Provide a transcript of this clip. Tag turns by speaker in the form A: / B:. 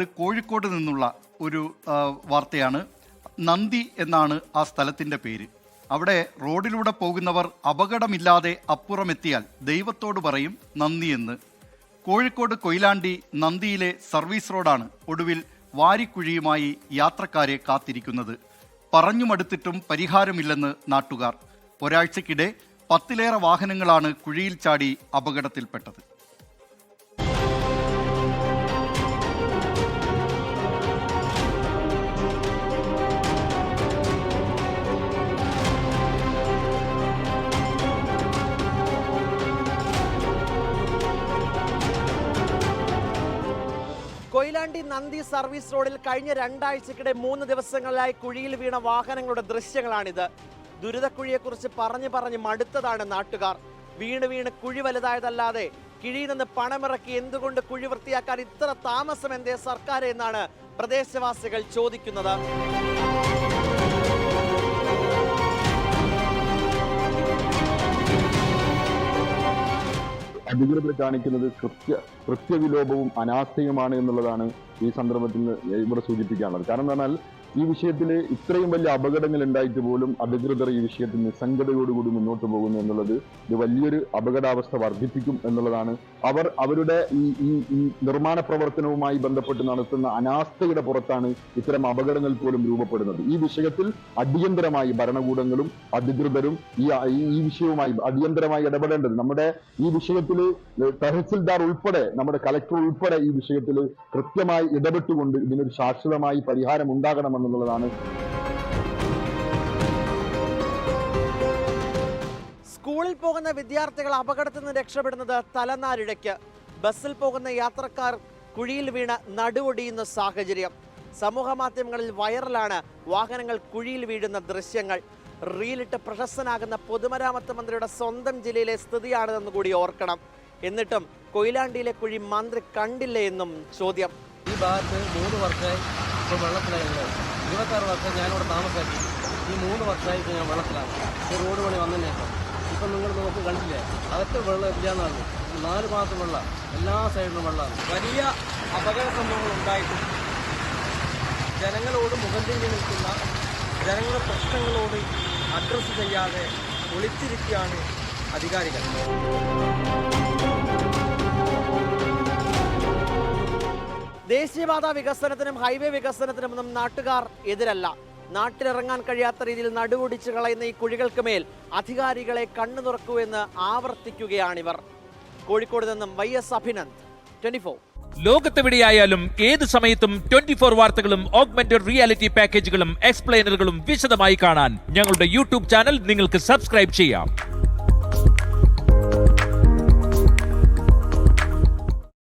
A: ഇത് കോഴിക്കോട് നിന്നുള്ള ഒരു വാർത്തയാണ്. നന്ദി എന്നാണ് ആ സ്ഥലത്തിന്റെ പേര്. അവിടെ റോഡിലൂടെ പോകുന്നവർ അപകടമില്ലാതെ അപ്പുറമെത്തിയാൽ ദൈവത്തോട് പറയും നന്ദി എന്ന്. കോഴിക്കോട് കൊയിലാണ്ടി നന്ദിയിലെ സർവീസ് റോഡാണ് ഒടുവിൽ വാരിക്കുഴിയുമായി യാത്രക്കാരെ കാത്തിരിക്കുന്നത്. പറഞ്ഞു മടുത്തിട്ടും പരിഹാരമില്ലെന്ന് നാട്ടുകാർ. ഒരാഴ്ചക്കിടെ പത്തിലേറെ വാഹനങ്ങളാണ് കുഴിയിൽ ചാടി അപകടത്തിൽപ്പെട്ടത്.
B: കൊയിലാണ്ടി നന്ദി സർവീസ് റോഡിൽ കഴിഞ്ഞ രണ്ടാഴ്ചക്കിടെ മൂന്ന് ദിവസങ്ങളിലായി കുഴിയിൽ വീണ വാഹനങ്ങളുടെ ദൃശ്യങ്ങളാണിത്. ദുരിതക്കുഴിയെക്കുറിച്ച് പറഞ്ഞു പറഞ്ഞ് മടുത്തതാണ് നാട്ടുകാർ. വീണ് വീണ് കുഴി വലുതായതല്ലാതെ കിഴിയിൽ നിന്ന് പണമിറക്കി എന്തുകൊണ്ട് കുഴി വൃത്തിയാക്കാൻ ഇത്ര താമസം എന്തേ സർക്കാർ എന്നാണ് പ്രദേശവാസികൾ ചോദിക്കുന്നത്.
C: അധികൃതർ കാണിക്കുന്നത് കൃത്യ കൃത്യവിലോപവും അനാസ്ഥയുമാണ് എന്നുള്ളതാണ് ഈ സന്ദർഭത്തിൽ ഇവിടെ സൂചിപ്പിക്കാനുള്ളത്. കാരണം എന്ന് പറഞ്ഞാൽ ഈ വിഷയത്തിൽ ഇത്രയും വലിയ അപകടങ്ങൾ ഉണ്ടായിട്ട് പോലും അധികൃതർ ഈ വിഷയത്തിൽ നിസ്സംഗതയോടുകൂടി മുന്നോട്ട് പോകുന്നു എന്നുള്ളത് ഇത് വലിയൊരു അപകടാവസ്ഥ വർദ്ധിപ്പിക്കും എന്നുള്ളതാണ്. അവർ അവരുടെ ഈ ഈ ഈ നിർമ്മാണ പ്രവർത്തനവുമായി ബന്ധപ്പെട്ട് നടത്തുന്ന അനാസ്ഥയുടെ പുറത്താണ് ഇത്തരം അപകടങ്ങൾ പോലും രൂപപ്പെടുന്നത്. ഈ വിഷയത്തിൽ അടിയന്തരമായി ഭരണകൂടങ്ങളും അധികൃതരും ഈ ഈ- വിഷയവുമായി അടിയന്തരമായി ഇടപെടേണ്ടത് നമ്മുടെ ഈ വിഷയത്തിൽ തഹസിൽദാർ ഉൾപ്പെടെ നമ്മുടെ കലക്ടർ ഉൾപ്പെടെ ഈ വിഷയത്തിൽ കൃത്യമായി ഇടപെട്ടുകൊണ്ട് ഇതിനൊരു ശാശ്വതമായി പരിഹാരം ഉണ്ടാകണമെന്നുള്ളതാണ്
B: സ്കൂളിൽ പോകുന്ന വിദ്യാർത്ഥികൾ അപകടത്തിൽ നിന്ന് രക്ഷപ്പെടുന്നത് തലനാരിഴയ്ക്ക്. ബസ്സിൽ പോകുന്ന യാത്രക്കാർ കുഴിയിൽ വീണ് നടുവൊടിയുന്ന സാഹചര്യം. സമൂഹ മാധ്യമങ്ങളിൽ വൈറലാണ് വാഹനങ്ങൾ കുഴിയിൽ വീഴുന്ന ദൃശ്യങ്ങൾ. റീലിട്ട് പ്രശസ്തനാകുന്ന പൊതുമരാമത്ത് മന്ത്രിയുടെ സ്വന്തം ജില്ലയിലെ സ്ഥിതിയാണിതെന്ന് കൂടി ഓർക്കണം. എന്നിട്ടും കൊയിലാണ്ടിയിലെ കുഴി മന്ത്രി കണ്ടില്ലേ എന്നും ചോദ്യം.
D: ഈ ഭാഗത്ത് മൂന്ന് വർഷമായി ഇപ്പോൾ വെള്ളത്തിലായിരുന്നു. ഇരുപത്താറ് വർഷം ഞാനിവിടെ താമസാക്കി ഈ മൂന്ന് വർഷമായി ഇപ്പോൾ ഞാൻ വെള്ളത്തിലാണ്. ഈ റോഡ് പണി വന്നതിനെ ഇപ്പം നിങ്ങൾ നോക്ക് കണ്ടില്ലേ? അകത്ത് വെള്ളം ഇല്ലാന്നാണ്. നാല് മാസം വെള്ളം. എല്ലാ സൈഡിലും വെള്ളമാണ്. വലിയ അപകട സംഭവങ്ങൾ ഉണ്ടായിട്ടും ജനങ്ങളോട് മുഖം തിരിഞ്ഞ് നിൽക്കുന്ന ജനങ്ങളുടെ പ്രശ്നങ്ങളോട് അഡ്രസ്സ് ചെയ്യാതെ ഒളിച്ചിരിക്കുകയാണ് അധികാരികൾ.
B: ദേശീയപാത വികസനത്തിനും ഹൈവേ വികസനത്തിനും ഒന്നും നാട്ടുകാർ എതിരല്ല. നാട്ടിലിറങ്ങാൻ കഴിയാത്ത രീതിയിൽ നടുവൊടിച്ച് കളയുന്ന ഈ കുഴികൾക്ക് മേൽ അധികാരികളെ കണ്ണു തുറക്കൂ എന്ന് ആവർത്തിക്കുകയാണിവർ. കോഴിക്കോട് നിന്നും Y S Abhinand twenty four.
E: ലോകത്തെവിടെയായാലും ഏത് സമയത്തും ട്വന്റി ഫോർ വാർത്തകളും ഓഗ്മെന്റഡ് റിയാലിറ്റി പാക്കേജുകളും എക്സ്പ്ലെയിനറുകളും വിശദമായി കാണാൻ ഞങ്ങളുടെ യൂട്യൂബ് ചാനൽ നിങ്ങൾക്ക് സബ്സ്ക്രൈബ് ചെയ്യാം.